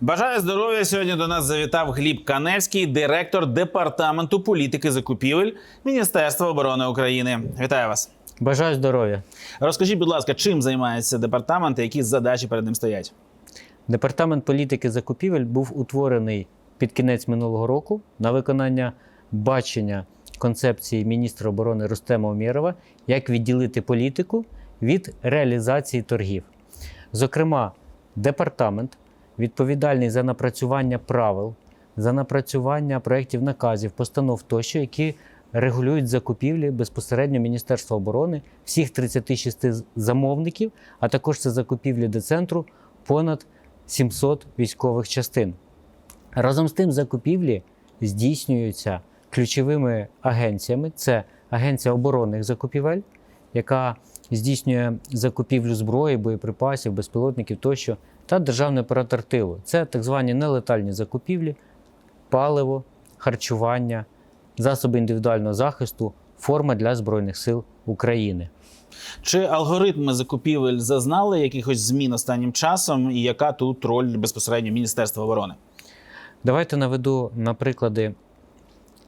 Бажаю здоров'я. Сьогодні до нас завітав Гліб Каневський, директор департаменту політики закупівель Міністерства оборони України. Вітаю вас. Бажаю здоров'я. Розкажіть, будь ласка, чим займається департамент і які задачі перед ним стоять? Департамент політики закупівель був утворений під кінець минулого року на виконання бачення концепції міністра оборони Рустема Умєрова, як відділити політику від реалізації торгів. Зокрема, департамент відповідальний за напрацювання правил, за напрацювання проєктів наказів, постанов тощо, які регулюють закупівлі безпосередньо Міністерства оборони всіх 36 замовників, а також це закупівлі до центру понад 700 військових частин. Разом з тим, закупівлі здійснюються ключовими агенціями: це Агенція оборонних закупівель, яка здійснює закупівлю зброї, боєприпасів, безпілотників тощо, та державний оператор тилу. Це так звані нелетальні закупівлі, паливо, харчування, засоби індивідуального захисту, форма для Збройних сил України. Чи алгоритми закупівель зазнали якихось змін останнім часом, і яка тут роль безпосередньо Міністерства оборони? Давайте наведу на приклади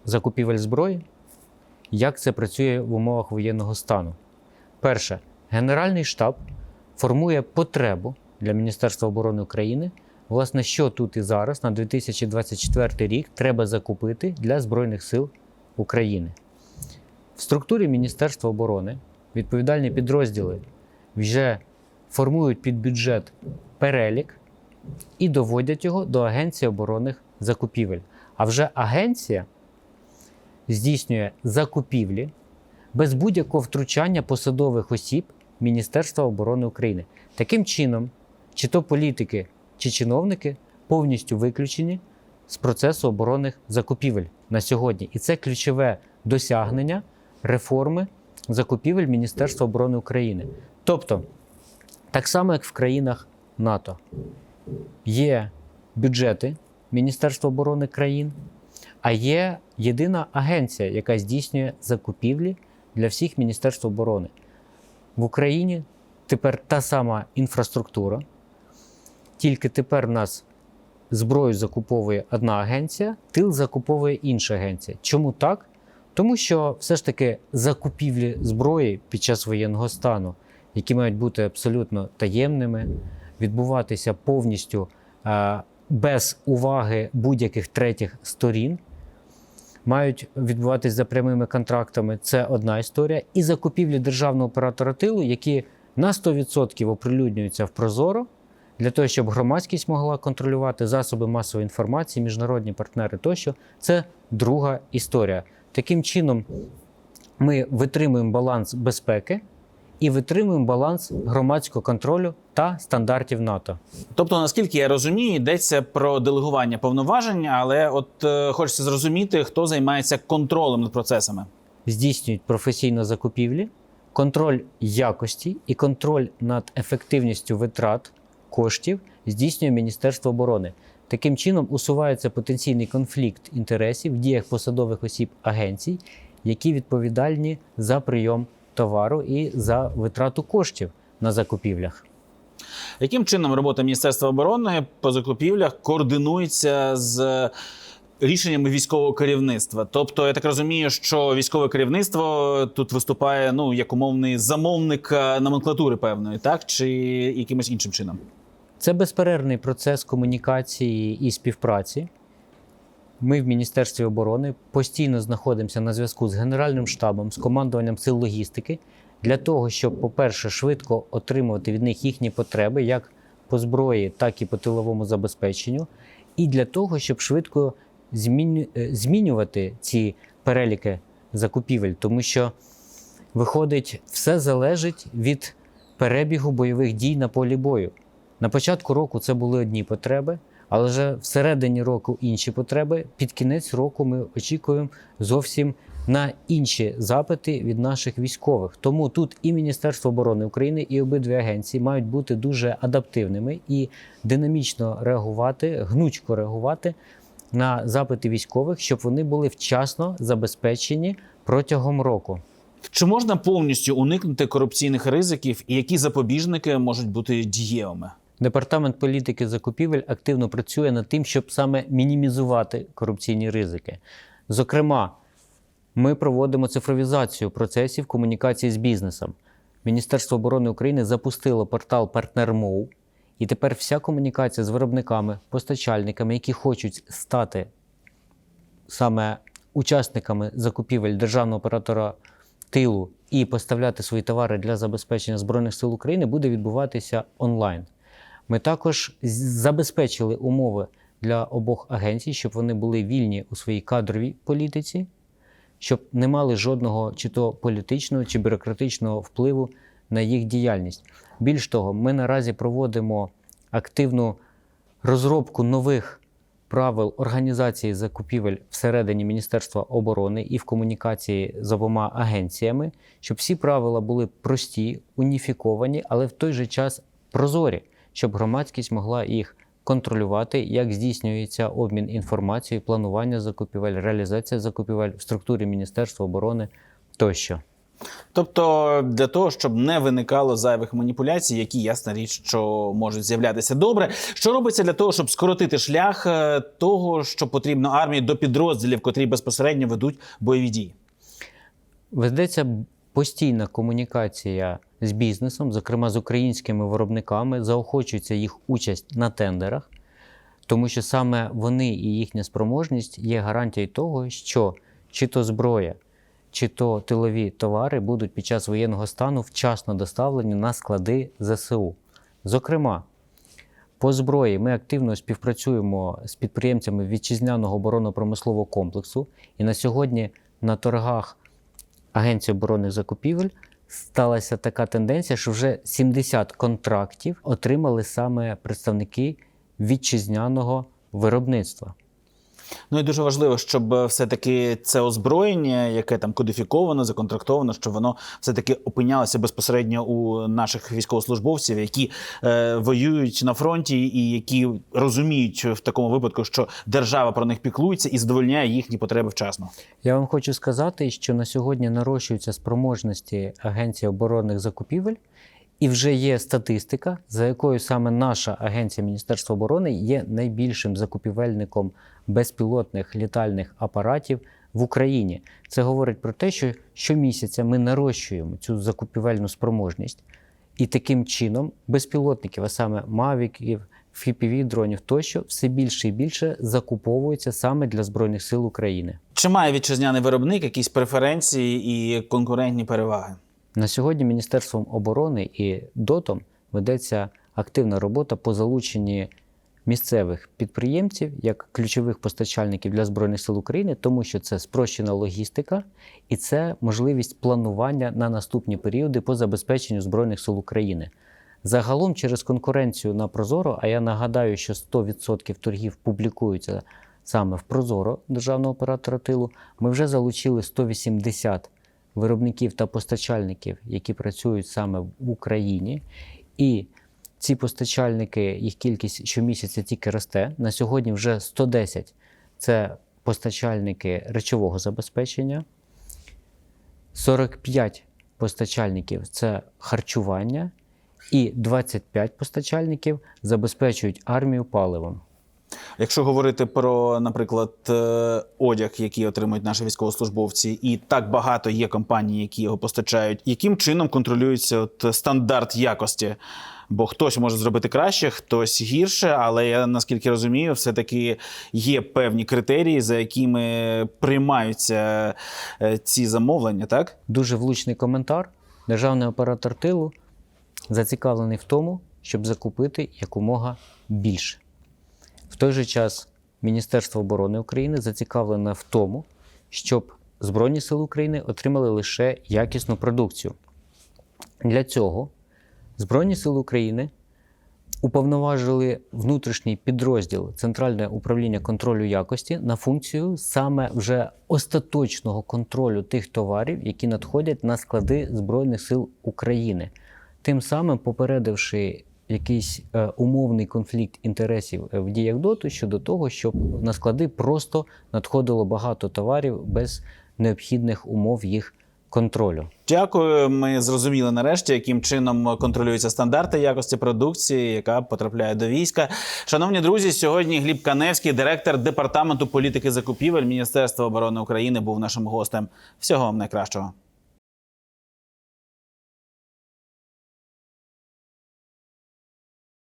закупівель зброї, як це працює в умовах воєнного стану. Перше, Генеральний штаб формує потребу для Міністерства оборони України, власне, що тут і зараз, на 2024 рік, треба закупити для Збройних сил України. В структурі Міністерства оборони відповідальні підрозділи вже формують під бюджет перелік і доводять його до Агенції оборонних закупівель. А вже агенція здійснює закупівлі без будь-якого втручання посадових осіб Міністерства оборони України. Таким чином, чи то політики, чи чиновники повністю виключені з процесу оборонних закупівель на сьогодні. І це ключове досягнення реформи закупівель Міністерства оборони України. Тобто, так само, як в країнах НАТО, є бюджети Міністерства оборони країн, а є єдина агенція, яка здійснює закупівлі для всіх Міністерств оборони. В Україні тепер та сама інфраструктура, тільки тепер в нас зброю закуповує одна агенція, тил закуповує інша агенція. Чому так? Тому що все ж таки закупівлі зброї під час воєнного стану, які мають бути абсолютно таємними, відбуватися повністю без уваги будь-яких третіх сторін, мають відбуватися за прямими контрактами. Це одна історія. І закупівлі державного оператора тилу, які на 100% оприлюднюються в Прозоро, для того, щоб громадськість могла контролювати засоби масової інформації, міжнародні партнери тощо, це друга історія. Таким чином, ми витримуємо баланс безпеки і витримуємо баланс громадського контролю та стандартів НАТО. Тобто, наскільки я розумію, йдеться про делегування повноважень, але от е, хочеться зрозуміти, хто займається контролем над процесами. Здійснюють професійно закупівлі, контроль якості і контроль над ефективністю витрат коштів здійснює Міністерство оборони. Таким чином усувається потенційний конфлікт інтересів в діях посадових осіб агенцій, які відповідальні за прийом товару і за витрату коштів на закупівлях. Яким чином робота Міністерства оборони по закупівлях координується з рішеннями військового керівництва? Тобто, я так розумію, що військове керівництво тут виступає ну як умовний замовник е, номенклатури певної, так чи якимось іншим чином? Це безперервний процес комунікації і співпраці. Ми в Міністерстві оборони постійно знаходимося на зв'язку з Генеральним штабом, з командуванням сил логістики для того, щоб, по-перше, швидко отримувати від них їхні потреби, як по зброї, так і по тиловому забезпеченню, і для того, щоб швидко е, змінювати ці переліки закупівель, тому що виходить, все залежить від перебігу бойових дій на полі бою. На початку року це були одні потреби, але вже всередині року інші потреби. Під кінець року ми очікуємо зовсім на інші запити від наших військових. Тому тут і Міністерство оборони України, і обидві агенції мають бути дуже адаптивними і динамічно реагувати, гнучко реагувати на запити військових, щоб вони були вчасно забезпечені протягом року. Чи можна повністю уникнути корупційних ризиків, і які запобіжники можуть бути дієвими? Департамент політики закупівель активно працює над тим, щоб саме мінімізувати корупційні ризики. Зокрема, ми проводимо цифровізацію процесів комунікації з бізнесом. Міністерство оборони України запустило портал «Партнер.Мов», і тепер вся комунікація з виробниками, постачальниками, які хочуть стати саме учасниками закупівель державного оператора тилу і поставляти свої товари для забезпечення Збройних сил України, буде відбуватися онлайн. Ми також забезпечили умови для обох агенцій, щоб вони були вільні у своїй кадровій політиці, щоб не мали жодного чи то політичного, чи бюрократичного впливу на їх діяльність. Більш того, ми наразі проводимо активну розробку нових правил організації закупівель всередині Міністерства оборони і в комунікації з обома агенціями, щоб всі правила були прості, уніфіковані, але в той же час прозорі, щоб громадськість могла їх контролювати, як здійснюється обмін інформацією, планування закупівель, реалізація закупівель в структурі Міністерства оборони тощо. Тобто для того, щоб не виникало зайвих маніпуляцій, які ясна річ, що можуть з'являтися добре. Що робиться для того, щоб скоротити шлях е, того, що потрібно армії до підрозділів, котрі безпосередньо ведуть бойові дії? Ведеться постійна комунікація з бізнесом, зокрема з українськими виробниками, заохочується їх участь на тендерах, тому що саме вони і їхня спроможність є гарантією того, що чи то зброя, чи то тилові товари будуть під час воєнного стану вчасно доставлені на склади ЗСУ. Зокрема, по зброї ми активно співпрацюємо з підприємцями вітчизняного оборонно-промислового комплексу, і на сьогодні на торгах Агенції оборонних закупівель сталася така тенденція, що вже 70 контрактів отримали саме представники вітчизняного виробництва. Ну і дуже важливо, щоб е, все-таки це озброєння, яке там кодифіковано, законтрактовано, щоб воно все-таки опинялося безпосередньо у наших військовослужбовців, які е, воюють на фронті, і які розуміють в такому випадку, що держава про них піклується і задовольняє їхні потреби вчасно. Я вам хочу сказати, що на сьогодні нарощуються спроможності Агенції оборонних закупівель, і вже є статистика, за якою саме наша агенція Міністерства оборони є найбільшим закупівельником безпілотних літальних апаратів в Україні. Це говорить про те, що щомісяця ми нарощуємо цю закупівельну спроможність. І таким чином безпілотників, а саме мавіків, fpv дронів тощо, все більше і більше закуповується саме для Збройних сил України. Чи має вітчизняний виробник якісь преференції і конкурентні переваги? На сьогодні Міністерством оборони і ДОТом ведеться активна робота по залученні місцевих підприємців як ключових постачальників для Збройних сил України, тому що це спрощена логістика і це можливість планування на наступні періоди по забезпеченню Збройних сил України. Загалом через конкуренцію на Прозоро, а я нагадаю, що 100% торгів публікуються саме в Прозоро державного оператора тилу, ми вже залучили 180 виробників та постачальників, які працюють саме в Україні. І ці постачальники, їх кількість щомісяця тільки росте. На сьогодні вже 110 це постачальники речового забезпечення, 45 постачальників це харчування, і 25 постачальників забезпечують армію паливом. Якщо говорити про, наприклад, е, одяг, який отримують наші військовослужбовці, і так багато є компаній, які його постачають, яким чином контролюється от стандарт якості? Бо хтось може зробити краще, хтось гірше, але я наскільки розумію, все-таки є певні критерії, за якими приймаються е, ці замовлення, так? Дуже влучний коментар. Державний оператор тилу зацікавлений в тому, щоб закупити якомога більше. В той же час Міністерство оборони України зацікавлене в тому, щоб Збройні Сили України отримали лише якісну продукцію. Для цього Збройні Сили України уповноважили внутрішній підрозділ Центральне управління контролю якості на функцію саме вже остаточного контролю тих товарів, які надходять на склади Збройних сил України, тим самим попередивши якийсь е, умовний конфлікт інтересів е, в діях доту щодо того, щоб на склади просто надходило багато товарів без необхідних умов їх контролю. Дякую. Ми зрозуміли нарешті, яким чином контролюються стандарти якості продукції, яка потрапляє до війська. Шановні друзі, сьогодні Гліб Каневський, директор департаменту політики закупівель Міністерства оборони України, був нашим гостем. Всього вам найкращого.